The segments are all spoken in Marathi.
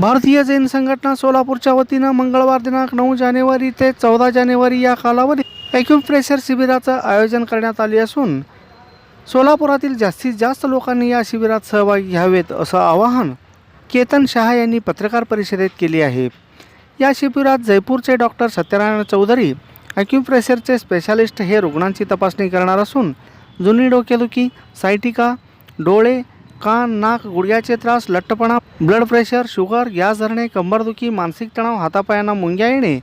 भारतीय जैन संघटना सोलापूरच्या वतीनं मंगळवार दिनांक नऊ जानेवारी ते चौदा जानेवारी या कालावधीत ॲक्युप्रेशर शिबिराचं आयोजन करण्यात आले असून सोलापुरातील जास्तीत जास्त लोकांनी या शिबिरात सहभागी घ्यावेत असं आवाहन केतन शहा यांनी पत्रकार परिषदेत केले आहे. या शिबिरात जयपूरचे डॉक्टर सत्यनारायण चौधरी ॲक्युप्रेशरचे स्पेशालिस्ट हे रुग्णांची तपासणी करणार असून जुनी डोकेदुखी सायटिका डोळे कान नाक गुडघ्याचे त्रास लठ्ठपणा ब्लड प्रेशर शुगर गॅस धरणे कंबरदुखी मानसिक तणाव हातापायांना मुंग्या येणे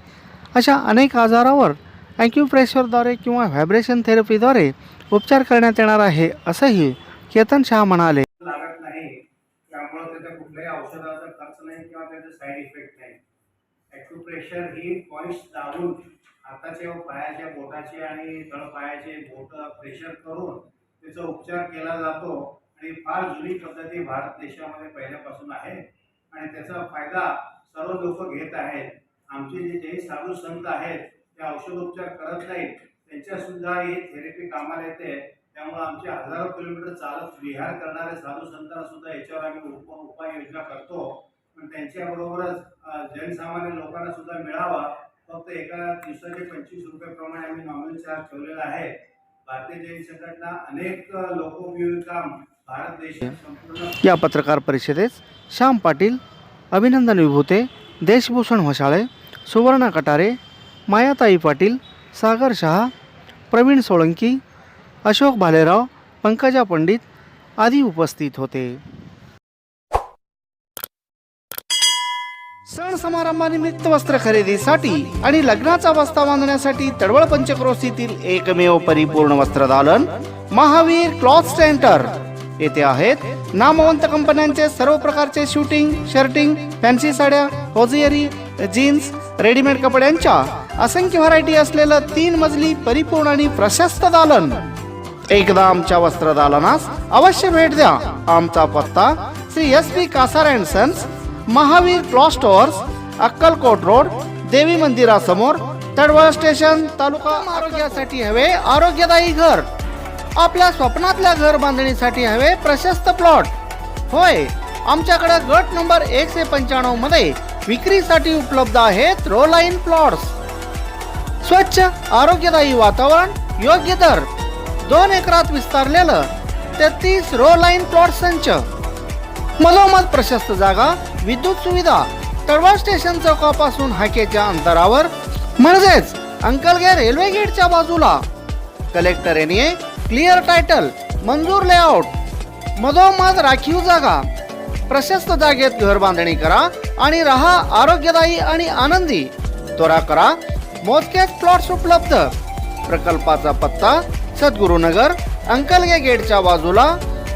अशा अनेक आजारावर अँक्युप्रेशरद्वारे किंवा व्हायब्रेशन थेरपीद्वारे उपचार करण्यात येणार आहे असंही केतन शहा म्हणाले. लागत नाही त्याचा कुठल्याही औषधाचा खर्च नाही किंवा त्याचे साईड इफेक्ट नाही. ॲक्युप्रेशर ही पॉईंट्स दाबून पायाच्या बोटाचे आणि तळपायाचे बोट प्रेशर करून त्याचा उपचार केला जातो. आणि फार जुनी पद्धती भारत देशामध्ये पहिल्यापासून आहे. आणि त्याचा फायदा सर्व लोक घेत आहेत. आमचे जे जे साधू संत आहेत ते औषधोपचार करत नाहीत. त्यांच्यासुद्धा ही थेरपी कामाला येते. त्यामुळे आमचे हजारो किलोमीटर चालत विहार करणारे साधू संतांना सुद्धा याच्यावर आम्ही उप उपाययोजना करतो. पण त्यांच्याबरोबरच जनसामान्य लोकांना सुद्धा मिळावा. फक्त एका दिवसाचे पंचवीस रुपयाप्रमाणे आम्ही नॉमिनल चार्ज ठेवलेला आहे. भारतीय जैन संघटना अनेक लोकोपयोगी काम या पत्रकार परिषदेत श्याम पाटील अभिनंदन विभूते देशभूषण होशाळे सुवर्णा कटारे मायाताई पाटील सागर शहा प्रवीण सोळंकी अशोक भालेराव पंकजा पंडित आदी उपस्थित होते. सण समारंभानिमित्त वस्त्र खरेदीसाठी आणि लग्नाचा वस्ता बांधण्यासाठी तडवळ पंचक्रोशीतील एकमेव परिपूर्ण वस्त्रदालन महावीर क्लॉथ सेंटर. येथे आहेत. नामवंत कंपन्यांचे सर्व प्रकारचे शूटिंग शर्टिंग फॅन्सी साड्या होजियरी जीन्स रेडीमेड कपड्यांच्या असंख्य व्हरायटी असलेलं तीन मजली परिपूर्ण आणि प्रशस्त दालन. एकदा आमच्या वस्त्रदालनास अवश्य भेट द्या. आमचा पत्ता Shri S P Kasar and sons Mahavir cloth stores Akkalkot road देवी मंदिरासमोर तडवळ स्टेशन तालुका आरोग्यासाठी हवे आरोग्यदायी घर. आपल्या स्वप्नातल्या घर बांधणीसाठी हवे प्रशस्त प्लॉट. होय आमच्याकडे गट नंबर एकशे पंच्याण्णवमध्ये विक्रीसाठी उपलब्ध आहेत रो लाईन प्लॉट्स. स्वच्छ आरोग्यदायी वातावरण योग्य दर. दोन एकरात विस्तारलेलं तेहतीस रो लाईन प्लॉट संच. मधोमध प्रशस्त जागा विद्युत सुविधा तळवा स्टेशन चौकापासून हाकेच्या अंतरावर. म्हणजेच अंकलगे रेल्वे गेटच्या बाजूला. कलेक्टर एरिये क्लिअर टायटल मंजूर लेआउट मधोमध राखीव जागा. प्रशस्त जागेत घर बांधणी करा आणि राहा आरोग्यदायी आणि आनंदी. त्वरा करा. मोजकेच प्लॉट्स उपलब्ध. प्रकल्पाचा पत्ता सद्गुरुनगर अंकलगे गेटच्या बाजूला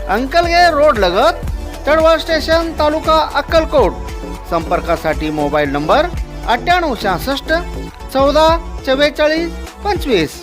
अंकलगे रोड लगत तळवळ स्टेशन तालुका अक्कलकोट. संपर्कासाठी मोबाईल नंबर अठ्ठ्याण्णव शहासष्ट चौदा चव्वेचाळीस पंचवीस.